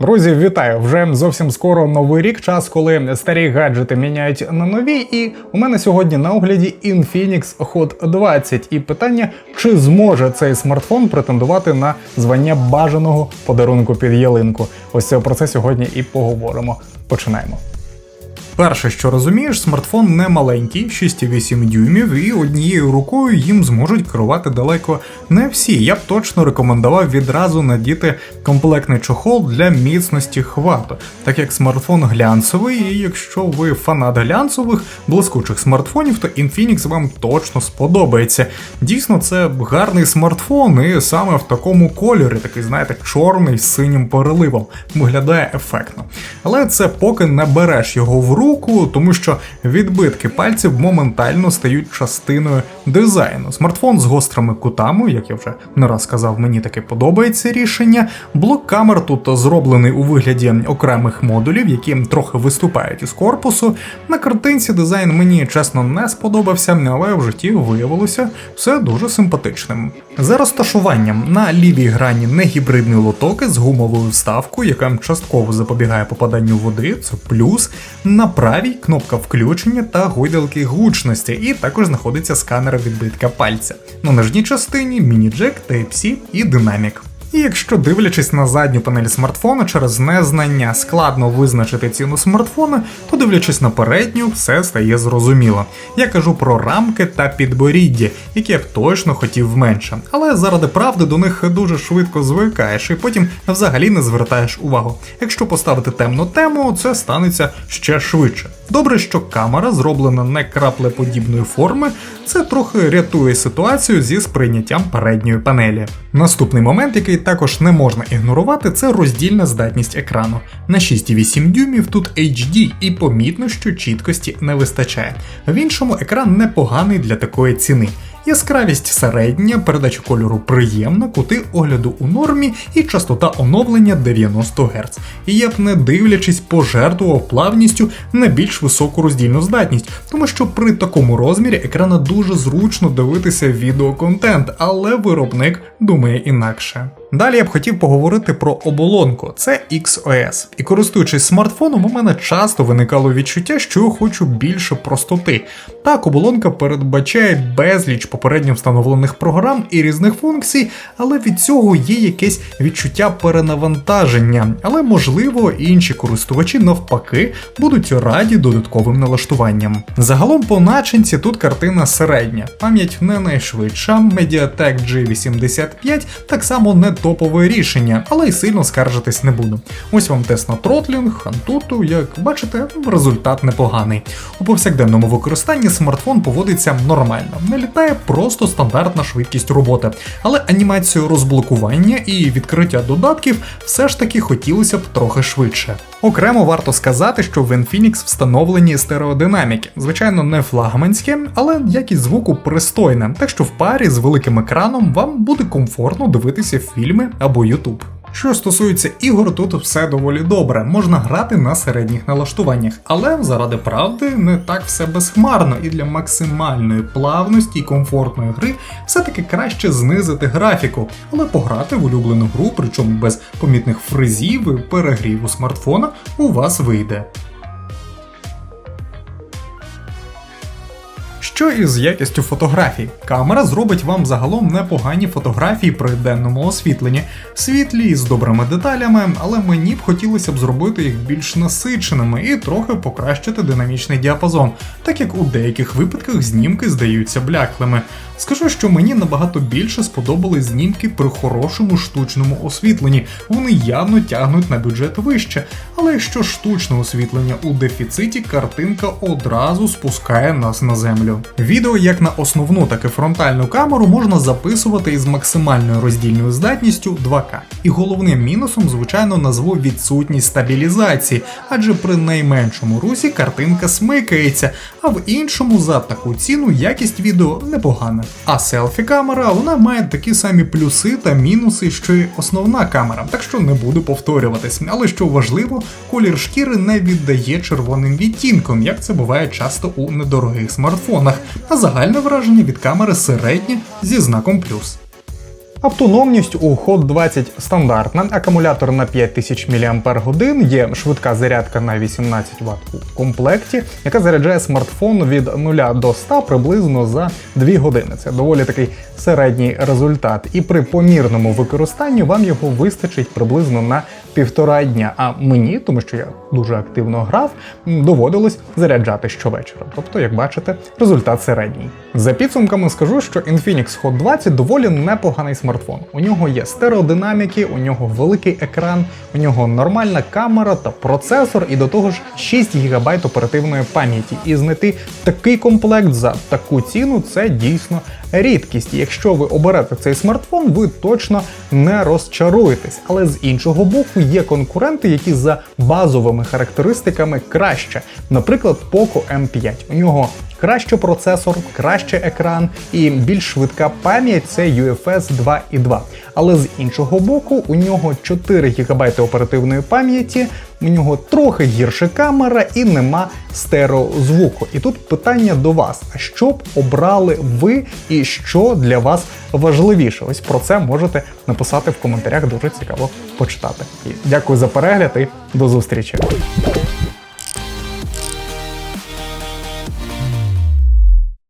Друзі, вітаю! Вже зовсім скоро новий рік, час, коли старі гаджети міняють на нові. І у мене сьогодні на огляді Infinix Hot 20. І питання, чи зможе цей смартфон претендувати на звання бажаного подарунку під ялинку. Ось про це сьогодні і поговоримо. Починаємо. Перше, що розумієш, смартфон не маленький, 6,8 дюймів, і однією рукою їм зможуть керувати далеко не всі. Я б точно рекомендував відразу надіти комплектний чохол для міцності хвату, так як смартфон глянцевий, і якщо ви фанат глянцевих блискучих смартфонів, то Infinix вам точно сподобається. Дійсно, це гарний смартфон, і саме в такому кольорі, такий, знаєте, чорний з синім переливом, виглядає ефектно. Але це поки не береш його в руку руку, тому що відбитки пальців моментально стають частиною дизайну. Смартфон з гострими кутами, як я вже не раз сказав, мені таке подобається рішення. Блок камер тут зроблений у вигляді окремих модулів, які трохи виступають із корпусу. На картинці дизайн мені чесно не сподобався, але в житті виявилося все дуже симпатичним. За розташуванням на лівій грані не гібридний лоток з гумовою вставкою, яка частково запобігає попаданню води, це плюс. На правій кнопка включення та гойдалки гучності, і також знаходиться сканер відбитка пальця. На нижній частині міні-джек, Type-C і динамік. І якщо дивлячись на задню панель смартфона через незнання складно визначити ціну смартфона, то дивлячись на передню, все стає зрозуміло. Я кажу про рамки та підборіддя, які я б точно хотів менше. Але заради правди до них дуже швидко звикаєш і потім взагалі не звертаєш увагу. Якщо поставити темну тему, це станеться ще швидше. Добре, що камера зроблена не краплеподібної форми, це трохи рятує ситуацію зі сприйняттям передньої панелі. Наступний момент, який також не можна ігнорувати, це роздільна здатність екрану. На 6,8 дюймів тут HD і помітно, що чіткості не вистачає. В іншому екран непоганий для такої ціни. Яскравість середня, передача кольору приємна, кути огляду у нормі і частота оновлення 90 Гц. І я б не дивлячись, пожертвував плавністю на більш високу роздільну здатність, тому що при такому розмірі екрана дуже зручно дивитися відеоконтент, але виробник думає інакше. Далі я б хотів поговорити про оболонку, це XOS. І користуючись смартфоном, у мене часто виникало відчуття, що я хочу більше простоти. Так, оболонка передбачає безліч попередньо встановлених програм і різних функцій, але від цього є якесь відчуття перенавантаження. Але можливо інші користувачі навпаки будуть раді додатковим налаштуванням. Загалом по начинці тут картина середня, пам'ять не найшвидша, Mediatek G85 так само не топове рішення, але й сильно скаржитись не буду. Ось вам тест на тротлінг, антуту, як бачите, результат непоганий. У повсякденному використанні смартфон поводиться нормально, не літає просто стандартна швидкість роботи, але анімацію розблокування і відкриття додатків все ж таки хотілося б трохи швидше. Окремо варто сказати, що в Infinix встановлені стереодинаміки, звичайно, не флагманське, але якість звуку пристойна, так що в парі з великим екраном вам буде комфортно дивитися фільми або YouTube. Що стосується ігор, тут все доволі добре, можна грати на середніх налаштуваннях, але заради правди не так все безхмарно, і для максимальної плавності і комфортної гри все-таки краще знизити графіку, але пограти в улюблену гру, причому без помітних фризів і перегріву смартфона, у вас вийде. Що із якістю фотографій? Камера зробить вам загалом непогані фотографії при денному освітленні, світлі з добрими деталями, але мені б хотілося б зробити їх більш насиченими і трохи покращити динамічний діапазон, так як у деяких випадках знімки здаються бляклими. Скажу, що мені набагато більше сподобались знімки при хорошому штучному освітленні. Вони явно тягнуть на бюджет вище. Але якщо штучне освітлення у дефіциті, картинка одразу спускає нас на землю. Відео як на основну, так і фронтальну камеру можна записувати із максимальною роздільною здатністю 2К. І головним мінусом, звичайно, назву відсутність стабілізації, адже при найменшому русі картинка смикається, а в іншому за таку ціну якість відео непогана. А селфі камера вона має такі самі плюси та мінуси, що й основна камера, так що не буду повторюватись. Але що важливо, колір шкіри не віддає червоним відтінком, як це буває часто у недорогих смартфонах, а загальне враження від камери середнє зі знаком плюс. Автономність у Hot 20 стандартна, акумулятор на 5000 мАч, є швидка зарядка на 18 Вт у комплекті, яка заряджає смартфон від 0 до 100 приблизно за 2 години. Це доволі такий середній результат. І при помірному використанні вам його вистачить приблизно на півтора дня. А мені, тому що я дуже активно грав, доводилось заряджати щовечора. Тобто, як бачите, результат середній. За підсумками скажу, що Infinix Hot 20 доволі непоганий смартфон. У нього є стереодинаміки, у нього великий екран, у нього нормальна камера та процесор, і до того ж 6 ГБ оперативної пам'яті. І знайти такий комплект за таку ціну це дійсно рідкість. Якщо ви оберете цей смартфон, ви точно не розчаруєтесь. Але з іншого боку, є конкуренти, які за базовими характеристиками краще. Наприклад, Poco M5. У нього краще процесор, краще екран і більш швидка пам'ять це UFS 2.2. Але з іншого боку, у нього 4 ГБ оперативної пам'яті, у нього трохи гірша камера і нема стереозвуку. І тут питання до вас: а що б обрали ви і що для вас важливіше? Ось про це можете написати в коментарях. Дуже цікаво почитати. І дякую за перегляд і до зустрічі.